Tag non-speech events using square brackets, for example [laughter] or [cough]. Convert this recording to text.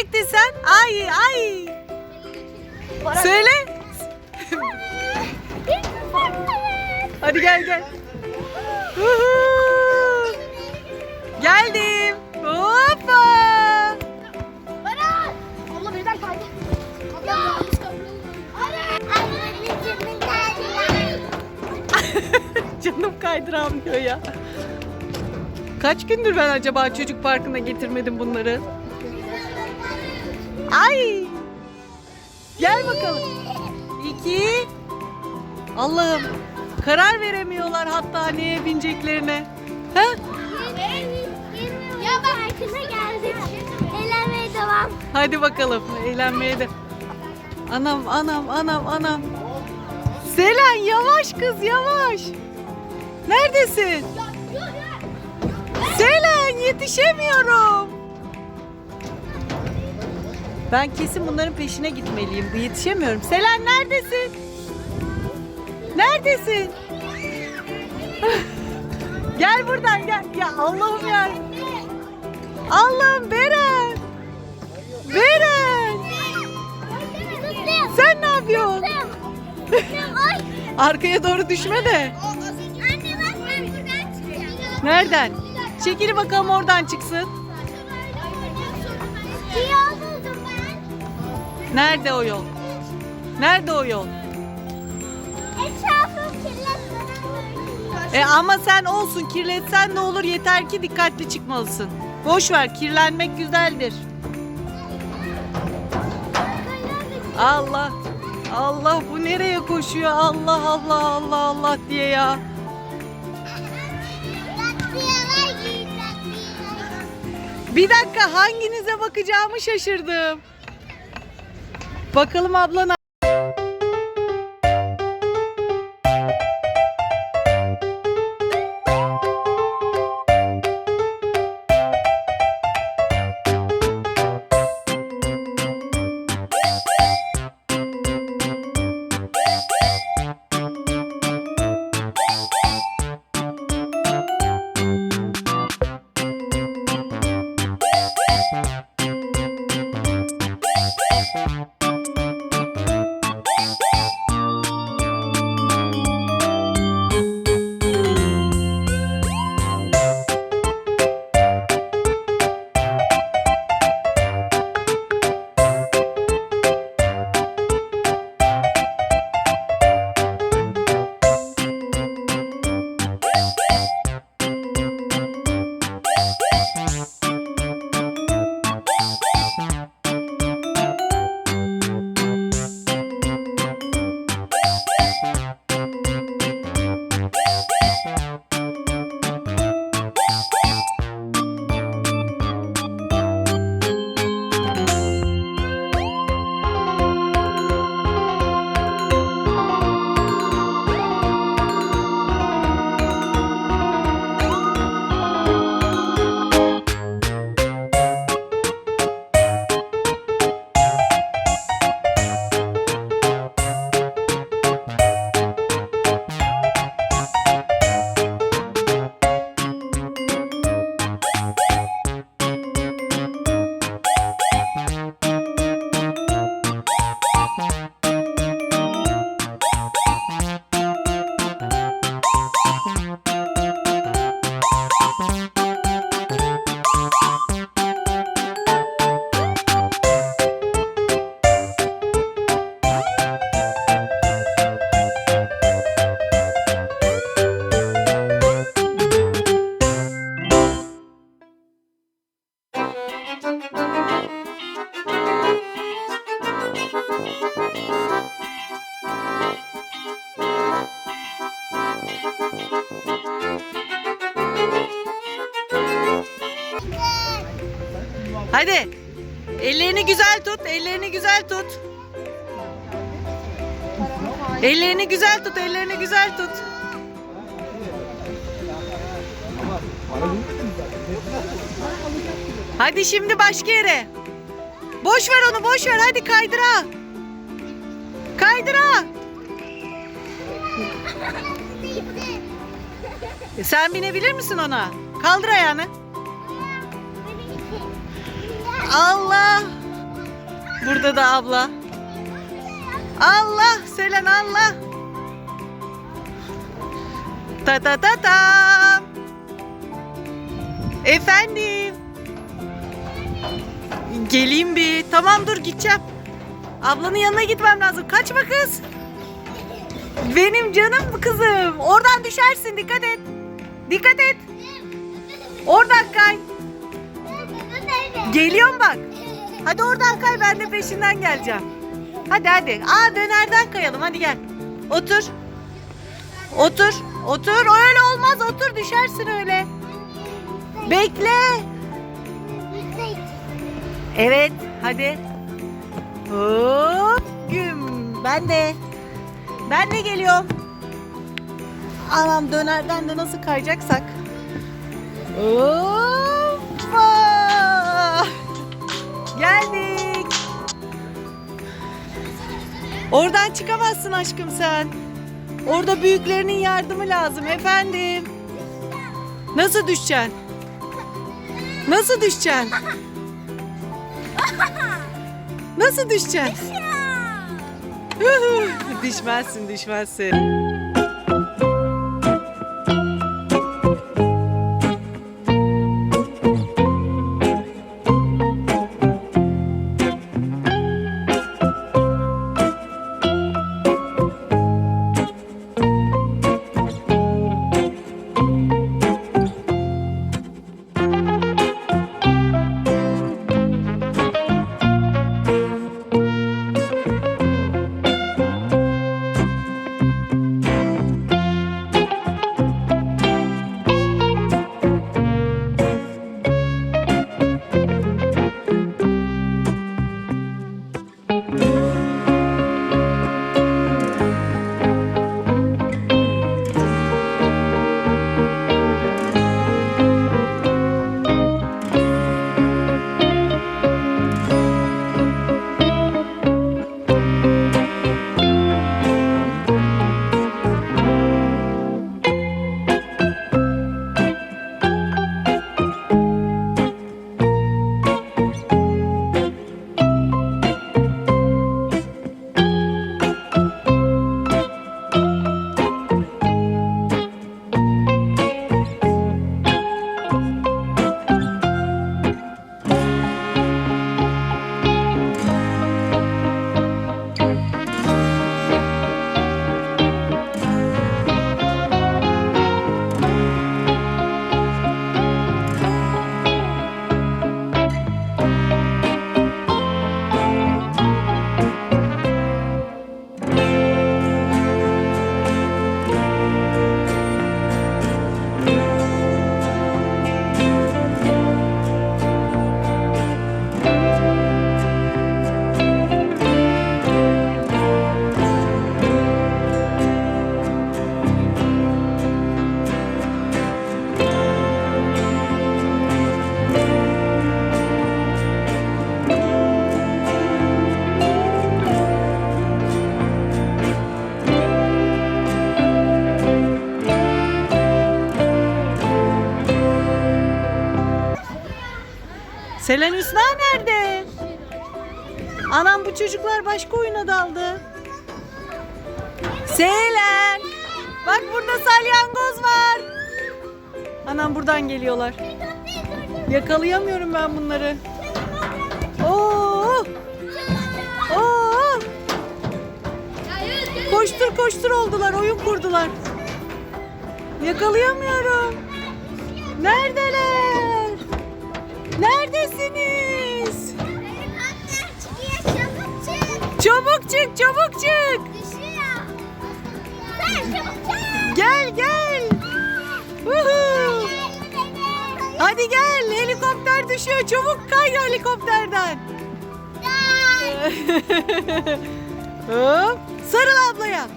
çektin sen? Ay ay. Söyle. Hadi gel gel. Geldim. Hoppa. Baran! Abla birden kaydı. Abla yanlış. Canım kaydıramıyor ya. Kaç gündür ben acaba çocuk parkına getirmedim bunları? Ay! Gel bakalım. İki. Allah'ım. Karar veremiyorlar hatta neye bineceklerine. Ha? Ya bak geldik. Eğlenmeye devam. Hadi bakalım eğlenmeye de. Anam anam anam anam. Selen yavaş kız yavaş. Neredesin? Selen yetişemiyorum. Ben kesin bunların peşine gitmeliyim. Yetişemiyorum. Selen neredesin? Neredesin? [laughs] gel buradan gel. Ya Allah'ım ya. Allah'ım Beren. Beren. Sen ne yapıyorsun? Ay. [laughs] Arkaya doğru düşme de. Nereden? Çekil bakalım oradan çıksın. Nerede o yol? Nerede o yol? Etrafım kirletmeden E ama sen olsun kirletsen ne olur yeter ki dikkatli çıkmalısın. Boş ver kirlenmek güzeldir. Allah Allah bu nereye koşuyor Allah Allah Allah Allah diye ya. Bir dakika hanginize bakacağımı şaşırdım. Bakalım ablana. Hadi. Ellerini güzel tut. Ellerini güzel tut. Ellerini güzel tut. Ellerini güzel tut. Hadi şimdi başka yere. Boş ver onu boş ver. Hadi kaydıra. Kaydıra. E, Sen binebilir misin ona? Kaldır ayağını. Allah. Burada da abla. Allah Selen Allah. Ta ta ta ta. Efendim. Geleyim bir. Tamam dur gideceğim. Ablanın yanına gitmem lazım. Kaçma kız. Benim canım kızım. Oradan düşersin dikkat et. Dikkat et. Oradan kay. Geliyorum bak. Hadi oradan kay ben de peşinden geleceğim. Hadi hadi. Aa dönerden kayalım hadi gel. Otur. Otur. Otur. Öyle olmaz. Otur düşersin öyle. Bekle. Evet hadi. Hop güm. Ben de. Ben de geliyorum. Anam dönerden de nasıl kayacaksak. Hoppa. Geldik. Oradan çıkamazsın aşkım sen. Orada büyüklerinin yardımı lazım efendim. Nasıl düşeceksin? Nasıl düşeceksin? Nasıl düşeceksin? Düşmezsin düşmezsin. Selen Hüsna nerede? Anam bu çocuklar başka oyuna daldı. Selen! Bak burada salyangoz var. Anam buradan geliyorlar. Yakalayamıyorum ben bunları. Oo! Oo! Koştur koştur oldular, oyun kurdular. Yakalayamıyorum. Neredeler? Çabuk çık, çabuk çık. Gel gel. Hadi gel, helikopter düşüyor. Çabuk kay helikopterden. [laughs] Hop. Sarıl ablaya.